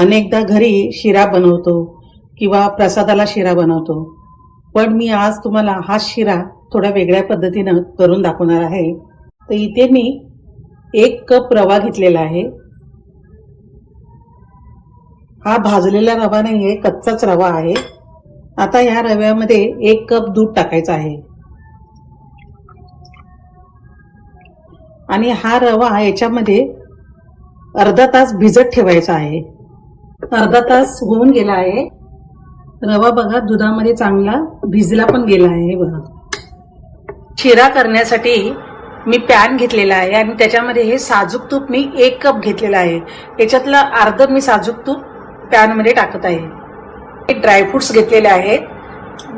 अनेकदा घरी शिरा बनवतो किंवा प्रसादाला शिरा बनवतो. पण मी आज तुम्हाला हा शिरा थोड्या वेगळ्या पद्धतीनं करून दाखवणार आहे. तर इथे मी एक कप रवा घेतलेला आहे. हा भाजलेला रवा नाही आहे कच्चाच रवा आहे. आता ह्या रव्यामध्ये एक कप दूध टाकायचं आहे. आणि हा रवा याच्यामध्ये अर्धा तास भिजत ठेवायचा आहे. अर्धा तास होऊन गेला आहे. रवा बघा दुधामध्ये चांगला भिजला पण गेला आहे बघा. शिरा करण्यासाठी मी पॅन घेतलेला आहे आणि त्याच्यामध्ये हे साजूक तूप मी एक कप घेतलेला आहे. याच्यातलं अर्ध मी साजूक तूप पॅनमध्ये टाकत आहे. हे ड्रायफ्रुट्स घेतलेले आहेत.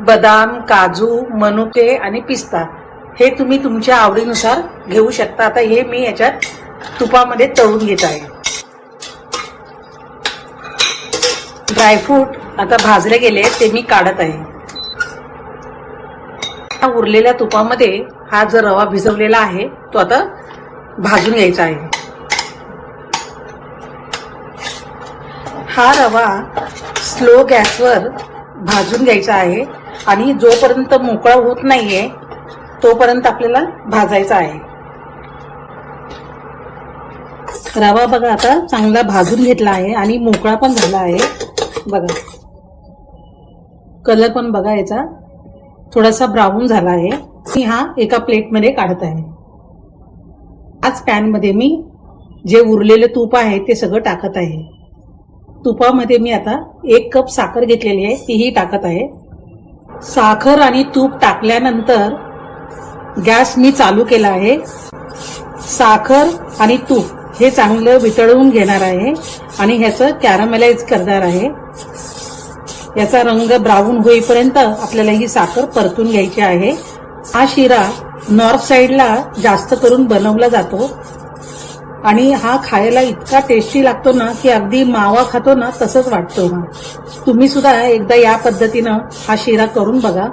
बदाम काजू मनुके आणि पिस्ता. हे तुम्ही तुमच्या आवडीनुसार घेऊ शकता. आता हे मी याच्यात तुपामध्ये तळून घेत आहे. ड्रायफ्रूट आता भाजले गेले ते मी काढत आहे. हा उरलेल्या तुपामध्ये हा जो रवा भिजवलेला आहे तो आता भाजून घ्यायचा आहे. हा रवा स्लो गॅसवर भाजून घ्यायचा आहे आणि जोपर्यंत मोकळा होत नाहीये तोपर्यंत आपल्याला भाजायचा आहे. रवा बघा आता चांगला भाजून घेतला आहे आणि मोकळा पण झाला आहे. बघा. कलर पण बघा याचा. थोडासा ब्राऊन झाला आहे. मी हा एका प्लेटमध्ये काढत आहे. आज पॅनमध्ये मी जे उरलेले तूप आहे ते सगळं टाकत आहे. तुपामध्ये मी आता एक कप साखर घेतलेली आहे तीही टाकत आहे. साखर आणि तूप टाकल्यानंतर गॅस मी चालू केला आहे. साखर आणि तूप. हे चांगलं वितळवून घेणार आहे आणि ह्याचं कॅरमलाइज करणार आहे. याचा रंग ब्राऊन होईपर्यंत आपल्याला ही साखर परतून घ्यायची आहे. हा शिरा नॉर्थ साईडला जास्त करून बनवला जातो. आणि हा खायला इतका टेस्टी लागतो ना की अगदी मावा खातो ना तसंच वाटतो ना तुम्ही सुद्धा एकदा या पद्धतीनं हा शिरा करून बघा.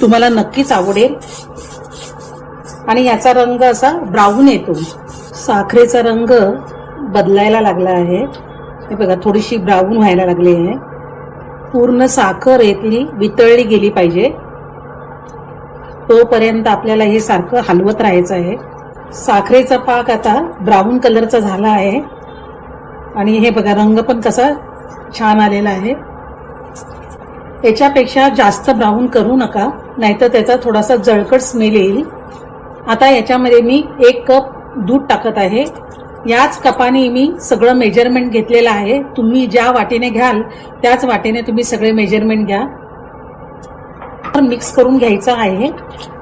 तुम्हाला नक्कीच आवडेल. आणि याचा रंग असा ब्राऊन येतो. साखरेचा रंग बदलायला लागला आहे. हे बघा थोडीशी ब्राऊन व्हायला लागली आहे. पूर्ण साखर येथली वितळली गेली पाहिजे. तोपर्यंत आपल्याला हे सारखं हलवत राहायचं आहे. साखरेचा पाक आता ब्राऊन कलरचा झाला आहे. आणि हे बघा रंग पण कसा छान आलेला आहे. याच्यापेक्षा जास्त ब्राऊन करू नका नाहीतर त्याचा थोडासा जळकट स्मेल येईल. आता याच्यामध्ये मी एक कप दूध टाकत आहे. याच कपाने मी सगळं मेजरमेंट घेतलेलं आहे. तुम्ही ज्या वाटेने घ्याल त्याच वाटेने तुम्ही सगळे मेजरमेंट घ्या. मिक्स करून घ्यायचं आहे.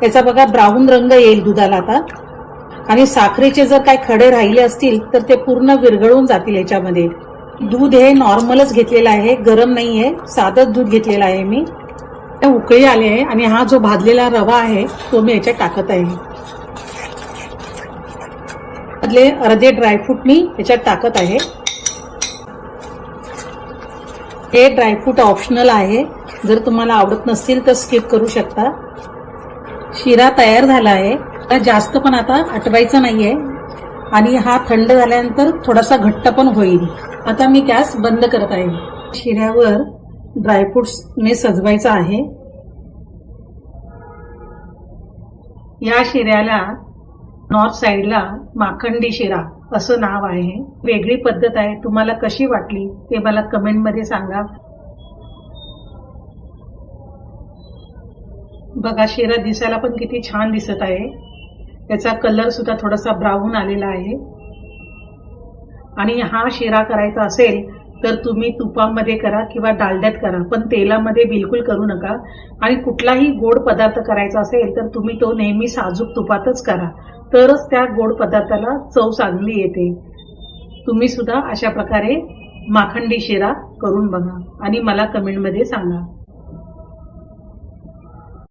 याचा बघा ब्राऊन रंग येईल दुधाला आता. आणि साखरेचे जर काही खडे राहिले असतील तर ते पूर्ण विरघळून जातील याच्यामध्ये. दूध हे नॉर्मलच घेतलेलं आहे. गरम नाही आहे साधंच दूध घेतलेलं आहे मी. उकळी आले आहे आणि हा जो भाजलेला रवा आहे तो मी याच्यात टाकत आहे. मधले अर्धे ड्रायफ्रूट मी याच्यात टाकत आहे. हे ड्रायफ्रूट ऑप्शनल आहे. जर तुम्हाला आवडत नसतील तर स्किप करू शकता. शिरा तयार झाला आहे. जास्त पण आता आटवायचं आहे आणि हा थंड झाल्यानंतर थोडासा घट्ट पण होईल. आता मी गॅस बंद करत आहे. शिऱ्यावर ड्रायफ्रुट्स मी सजवायचा आहे. या शिऱ्याला नॉर्थ साईडला माखंडी शिरा असं नाव आहे. वेगळी पद्धत आहे. तुम्हाला कशी वाटली ते मला कमेंटमध्ये सांगा. बघा शिरा दिसायला पण किती छान दिसत आहे. त्याचा कलर सुद्धा थोडासा ब्राऊन आलेला आहे. आणि हा शिरा करायचा असेल तर तुम्ही तुपामध्ये करा किंवा डालड्यात करा पण तेलामध्ये बिलकुल करू नका. आणि कुठलाही गोड पदार्थ करायचा असेल तर तुम्ही तो नेहमी साजूक तुपातच करा. तरच त्या गोड पदार्थाला चव चांगली येते. तुम्ही सुद्धा अशा प्रकारे माखंडी शिरा करून बघा आणि मला कमेंटमध्ये सांगा.